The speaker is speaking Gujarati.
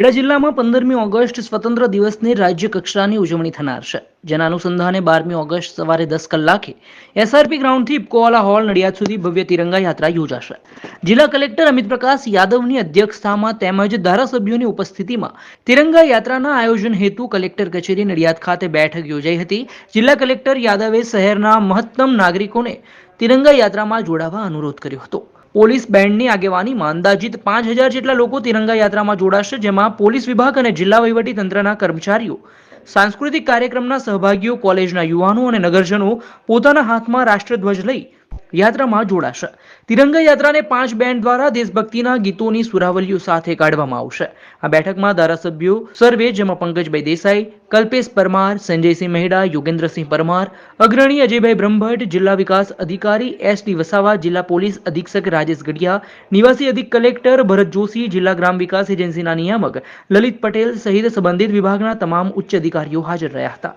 ખેડા જિલ્લામાં પંદરમી ઓગસ્ટ સ્વતંત્ર દિવસની રાજ્ય કક્ષાની ઉજવણી થનાર છે. જેના અનુસંધાને બારમી ઓગસ્ટ સવારે દસ કલાકે એસઆરપી ગ્રાઉન્ડથી ઇપકોવાલા હોલ નડિયાદ સુધી ભવ્ય તિરંગા યાત્રા યોજાશે. જિલ્લા કલેક્ટર અમિત પ્રકાશ યાદવની અધ્યક્ષતામાં તેમજ ધારાસભ્યોની ઉપસ્થિતિમાં તિરંગા યાત્રાના આયોજન હેતુ કલેક્ટર કચેરી નડિયાદ ખાતે બેઠક યોજાઈ હતી. જિલ્લા કલેક્ટર યાદવે શહેરના મહત્તમ નાગરિકોને તિરંગા યાત્રામાં જોડાવા અનુરોધ કર્યો હતો. પોલીસ બેન્ડની આગેવાનીમાં અંદાજિત પાંચ હજાર જેટલા લોકો તિરંગા યાત્રામાં જોડાશે, જેમાં પોલીસ વિભાગ અને જિલ્લા વહીવટી તંત્રના કર્મચારીઓ, સાંસ્કૃતિક કાર્યક્રમના સહભાગીઓ, કોલેજના યુવાનો અને નગરજનો પોતાના હાથમાં રાષ્ટ્રધ્વજ લઈ યાત્રામાં જોડાશે. તિરંગા યાત્રાને પાંચ બેન્ડ દ્વારા દેશભક્તિના ગીતોની સુરાવલીઓ સાથે કાઢવામાં આવશે. આ બેઠકમાં ધારાસભ્યો સર્વે, જેમાં પંકજભાઈ દેસાઈ, કલ્પેશ પરમાર, સંજયસિંહ મહેડા, યોગેન્દ્રસિંહ પરમાર, અગ્રણી અજયભાઈ બ્રહ્મભટ્ટ, જિલ્લા વિકાસ અધિકારી એસ ડી વસાવા, જિલ્લા પોલીસ અધિક્ષક રાજેશ ગઢિયા, નિવાસી અધિક કલેક્ટર ભરત જોશી, જિલ્લા ગ્રામ વિકાસ એજન્સીના નિયામક લલિત પટેલ સહિત સંબંધિત વિભાગના તમામ ઉચ્ચ અધિકારીઓ હાજર રહ્યા હતા.